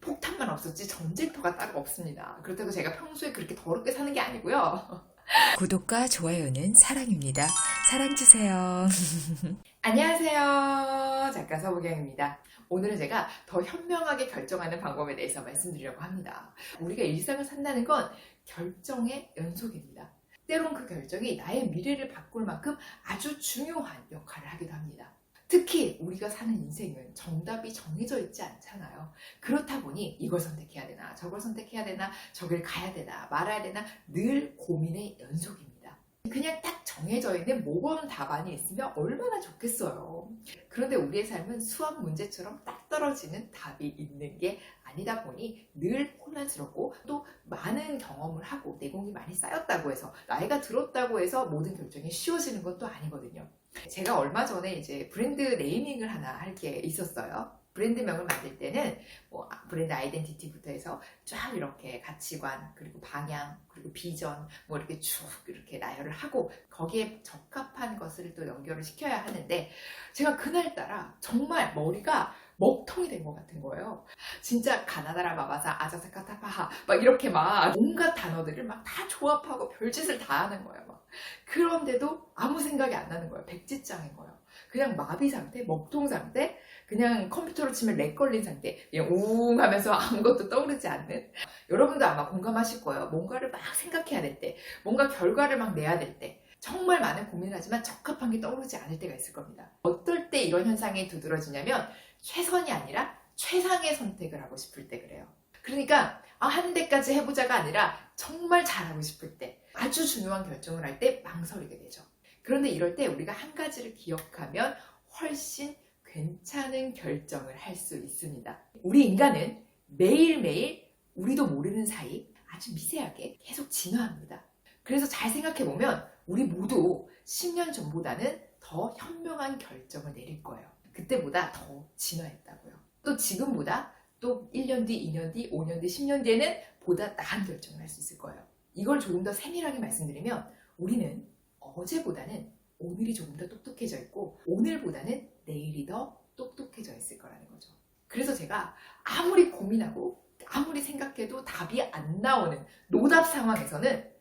폭탄만 없었지 전쟁터가 따로 없습니다. 그렇다고 제가 평소에 그렇게 더럽게 사는 게 아니고요. 구독과 좋아요는 사랑입니다. 사랑 주세요. 안녕하세요. 작가 서부경입니다. 오늘은 제가 더 현명하게 결정하는 방법에 대해서 말씀드리려고 합니다. 우리가 일상을 산다는 건 결정의 연속입니다. 때론 그 결정이 나의 미래를 바꿀 만큼 아주 중요한 역할을 하기도 합니다. 특히 우리가 사는 인생은 정답이 정해져 있지 않잖아요. 그렇다 보니 이걸 선택해야 되나, 저걸 선택해야 되나, 저길 가야 되나, 말아야 되나, 늘 고민의 연속입니다. 그냥 딱 정해져 있는 모범 답안이 있으면 얼마나 좋겠어요. 그런데 우리의 삶은 수학 문제처럼 딱 떨어지는 답이 있는 게 아니다 보니 늘 혼란스럽고 또 많은 경험을 하고 내공이 많이 쌓였다고 해서 나이가 들었다고 해서 모든 결정이 쉬워지는 건또 아니거든요. 제가 얼마 전에 이제 브랜드 네이밍을 하나 할 게 있었어요. 브랜드명을 만들 때는 뭐 브랜드 아이덴티티부터 해서 쫙 이렇게 가치관 그리고 방향 그리고 비전 뭐 이렇게 쭉 이렇게 나열을 하고 거기에 적합한 것을 또 연결을 시켜야 하는데 제가 그날따라 정말 머리가 먹통이 된 것 같은 거예요. 진짜 가나다라 마바사 아자사카타파하 막 이렇게 막 온갖 단어들을 막 다 조합하고 별짓을 다 하는 거예요. 막. 그런데도 아무 생각이 안 나는 거예요. 백지장인 거예요. 그냥 마비 상태, 먹통 상태, 그냥 컴퓨터로 치면 렉 걸린 상태, 그냥 우웅 하면서 아무것도 떠오르지 않는. 여러분도 아마 공감하실 거예요. 뭔가를 막 생각해야 될 때, 뭔가 결과를 막 내야 될 때, 정말 많은 고민을 하지만 적합한 게 떠오르지 않을 때가 있을 겁니다. 어떨 때 이런 현상이 두드러지냐면 최선이 아니라 최상의 선택을 하고 싶을 때 그래요. 그러니까 아, 하는 데까지 해보자가 아니라 정말 잘하고 싶을 때 아주 중요한 결정을 할 때 망설이게 되죠. 그런데 이럴 때 우리가 한 가지를 기억하면 훨씬 괜찮은 결정을 할 수 있습니다. 우리 인간은 매일매일 우리도 모르는 사이 아주 미세하게 계속 진화합니다. 그래서 잘 생각해보면 우리 모두 10년 전보다는 더 현명한 결정을 내릴 거예요. 그때보다 더 진화했다고요. 또 지금보다 또 1년 뒤, 2년 뒤, 5년 뒤, 10년 뒤에는 보다 나은 결정을 할 수 있을 거예요. 이걸 조금 더 세밀하게 말씀드리면 우리는 어제보다는 오늘이 조금 더 똑똑해져 있고 오늘보다는 내일이 더 똑똑해져 있을 거라는 거죠. 그래서 제가 아무리 고민하고 아무리 생각해도 답이 안 나오는 노답 상황에서는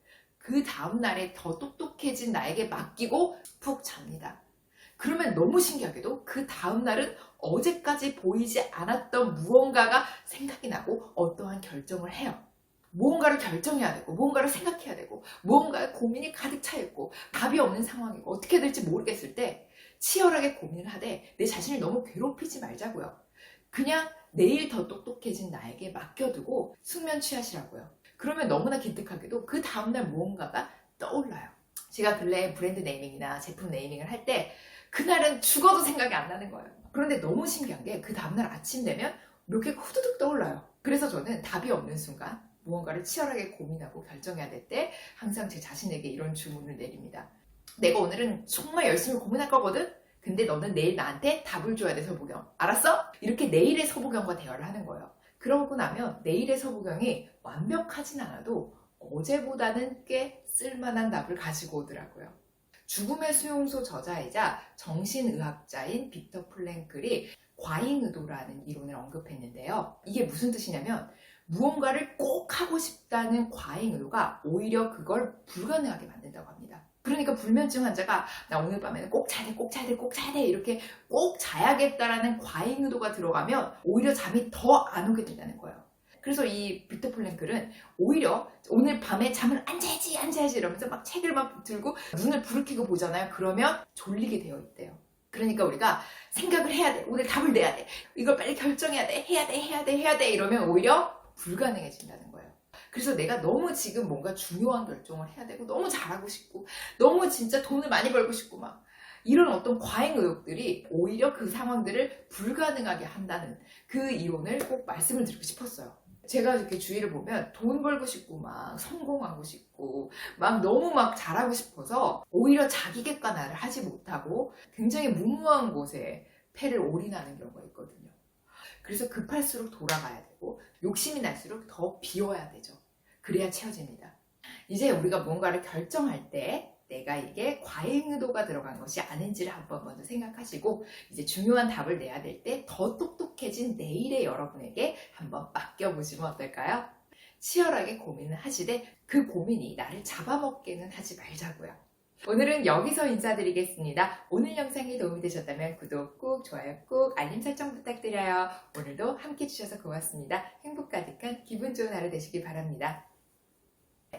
그 다음날에 더 똑똑해진 나에게 맡기고 푹 잡니다. 그러면 너무 신기하게도 그 다음날은 어제까지 보이지 않았던 무언가가 생각이 나고 어떠한 결정을 해요. 무언가를 결정해야 되고, 무언가를 생각해야 되고, 무언가에 고민이 가득 차 있고, 답이 없는 상황이고, 어떻게 될지 모르겠을 때, 치열하게 고민을 하되, 내 자신을 너무 괴롭히지 말자고요. 그냥 내일 더 똑똑해진 나에게 맡겨두고, 숙면 취하시라고요. 그러면 너무나 기특하게도 그 다음날 무언가가 떠올라요. 제가 근래 브랜드 네이밍이나 제품 네이밍을 할 때, 그날은 죽어도 생각이 안 나는 거예요. 그런데 너무 신기한 게 그 다음날 아침 되면 몇 개가 후두둑 떠올라요. 그래서 저는 답이 없는 순간 무언가를 치열하게 고민하고 결정해야 될 때 항상 제 자신에게 이런 주문을 내립니다. 내가 오늘은 정말 열심히 고민할 거거든? 근데 너는 내일 나한테 답을 줘야 돼, 서부경. 알았어? 이렇게 내일의 서부경과 대화를 하는 거예요. 그러고 나면 내일의 서부경이 완벽하진 않아도 어제보다는 꽤 쓸만한 답을 가지고 오더라고요. 죽음의 수용소 저자이자 정신의학자인 빅터 플랭클이 과잉의도라는 이론을 언급했는데요. 이게 무슨 뜻이냐면 무언가를 꼭 하고 싶다는 과잉의도가 오히려 그걸 불가능하게 만든다고 합니다. 그러니까 불면증 환자가 나 오늘 밤에는 꼭 자야 돼, 꼭 자야 돼, 꼭 자야 돼 이렇게 꼭 자야겠다라는 과잉 의도가 들어가면 오히려 잠이 더 안 오게 된다는 거예요. 그래서 이 빅터 플랭클은 오히려 오늘 밤에 잠을 안 자야지 안 자야지 이러면서 막 책을 막 들고 눈을 부르키고 보잖아요. 그러면 졸리게 되어 있대요. 그러니까 우리가 생각을 해야 돼. 오늘 답을 내야 돼. 이걸 빨리 결정해야 돼. 해야 돼. 해야 돼. 해야 돼. 이러면 오히려 불가능해진다는 거예요. 그래서 내가 너무 지금 뭔가 중요한 결정을 해야 되고 너무 잘하고 싶고 너무 진짜 돈을 많이 벌고 싶고 막 이런 어떤 과잉 의욕들이 오히려 그 상황들을 불가능하게 한다는 그 이론을 꼭 말씀을 드리고 싶었어요. 제가 이렇게 주위를 보면 돈 벌고 싶고 막 성공하고 싶고 막 너무 막 잘하고 싶어서 오히려 자기 객관화를 하지 못하고 굉장히 무모한 곳에 패를 올인하는 경우가 있거든요. 그래서 급할수록 돌아가야 되고 욕심이 날수록 더 비워야 되죠. 그래야 채워집니다. 이제 우리가 뭔가를 결정할 때 내가 이게 과잉 의도가 들어간 것이 아닌지를 한번 먼저 생각하시고 이제 중요한 답을 내야 될 때 더 똑똑해진 내일의 여러분에게 한번 맡겨보시면 어떨까요? 치열하게 고민을 하시되 그 고민이 나를 잡아먹게는 하지 말자고요. 오늘은 여기서 인사드리겠습니다. 오늘 영상이 도움이 되셨다면 구독 꾹, 좋아요 꾹, 알림 설정 부탁드려요. 오늘도 함께 해주셔서 고맙습니다. 행복 가득한 기분 좋은 하루 되시길 바랍니다.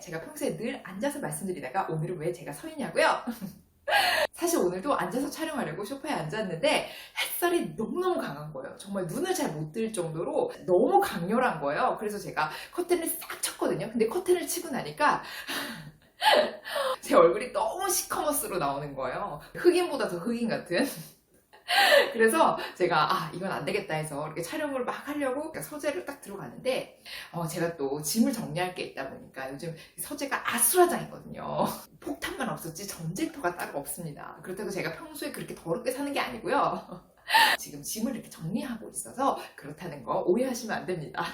제가 평소에 늘 앉아서 말씀드리다가 오늘은 왜 제가 서 있냐고요? 사실 오늘도 앉아서 촬영하려고 소파에 앉았는데 햇살이 너무너무 강한 거예요. 정말 눈을 잘 못 뜰 정도로 너무 강렬한 거예요. 그래서 제가 커튼을 싹 쳤거든요. 근데 커튼을 치고 나니까 제 얼굴이 너무 시커머스로 나오는 거예요. 흑인보다 더 흑인 같은. 그래서 제가 아 이건 안 되겠다 해서 이렇게 촬영을 막 하려고 서재를 딱 들어갔는데 어, 제가 또 짐을 정리할 게 있다 보니까 요즘 서재가 아수라장이거든요. 폭탄만 없었지 전쟁터가 따로 없습니다. 그렇다고 제가 평소에 그렇게 더럽게 사는 게 아니고요. 지금 짐을 이렇게 정리하고 있어서 그렇다는 거 오해하시면 안 됩니다.